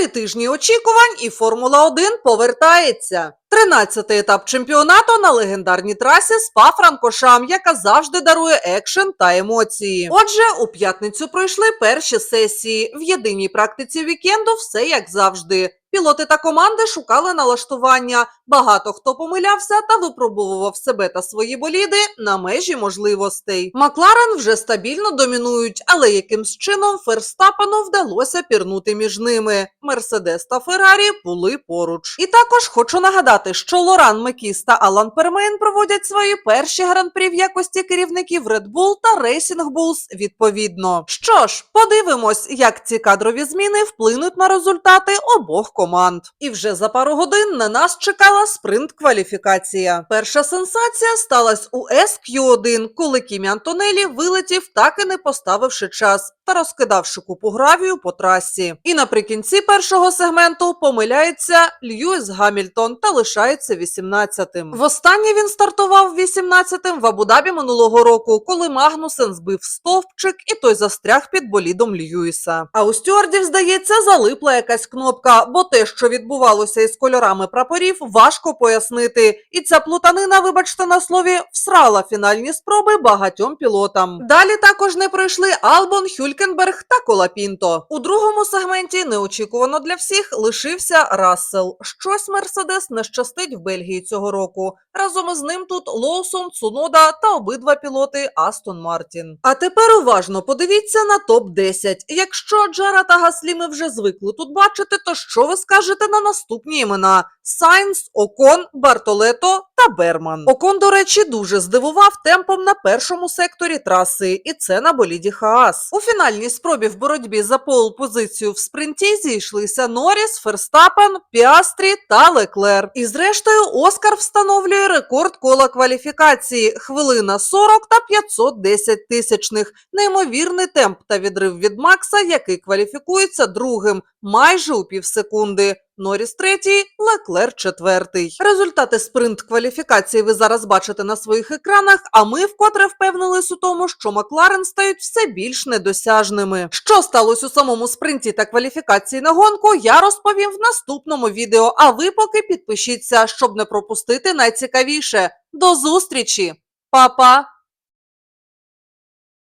Три тижні очікувань і Формула 1 повертається. Тринадцятий етап чемпіонату на легендарній трасі спа Франкошам, яка завжди дарує екшен та емоції. Отже, у п'ятницю пройшли перші сесії. В єдиній практиці вікенду все як завжди. Пілоти та команди шукали налаштування. Багато хто помилявся та випробовував себе та свої боліди на межі можливостей. Макларен вже стабільно домінують, але якимсь чином Ферстапену вдалося пірнути між ними. Мерседес та Феррарі були поруч. І також хочу нагадати, що Лоран Мекіс та Алан Пермейн проводять свої перші гран-прі в якості керівників Red Bull та Racing Bulls відповідно. Що ж, подивимось, як ці кадрові зміни вплинуть на результати обох команд. І вже за пару годин на нас чекала спринт-кваліфікація. Перша сенсація сталася у SQ1, коли Кімі Антонелі вилетів, так і не поставивши час та розкидавши купу гравію по трасі. І наприкінці першого сегменту помиляється Льюіс Гамільтон та лишається 18-тим. Востаннє він стартував 18-тим в Абу-Дабі минулого року, коли Магнусен збив стовпчик і той застряг під болідом Льюіса. А у стюардів, здається, залипла якась кнопка, бо те, що відбувалося із кольорами прапорів, важко пояснити. І ця плутанина, вибачте на слові, всрала фінальні спроби багатьом пілотам. Далі також не пройшли Албон, Хюлькенберг та Колапінто. У другому сегменті неочікувано для всіх лишився Рассел. Щось Мерседес не щастить в Бельгії цього року. Разом із ним тут Лоусон, Цунода та обидва пілоти Астон Мартін. А тепер уважно подивіться на топ 10 Якщо Джара та Гаслі ми вже звикли тут бачити, то що ви скажете на наступні імена? Сайнс, Окон, Бартолето та Берман. Окон, до речі, дуже здивував темпом на першому секторі траси, і це на боліді Хаас. У фінальній спробі в боротьбі за пол позицію в спринті зійшлися Норріс, Ферстапен, Піастрі та Леклер. І зрештою Оскар встановлює рекорд кола кваліфікації хвилина 40 та 510 тисячних. Неймовірний темп та відрив від Макса, який кваліфікується другим майже у півсекунди. Норріс третій, Леклер четвертий. Результати спринт кваліфікації ви зараз бачите на своїх екранах. А ми вкотре впевнились у тому, що Макларен стають все більш недосяжними. Що сталося у самому спринті та кваліфікації на гонку, я розповім в наступному відео. А ви поки підпишіться, щоб не пропустити найцікавіше. До зустрічі, Па-па!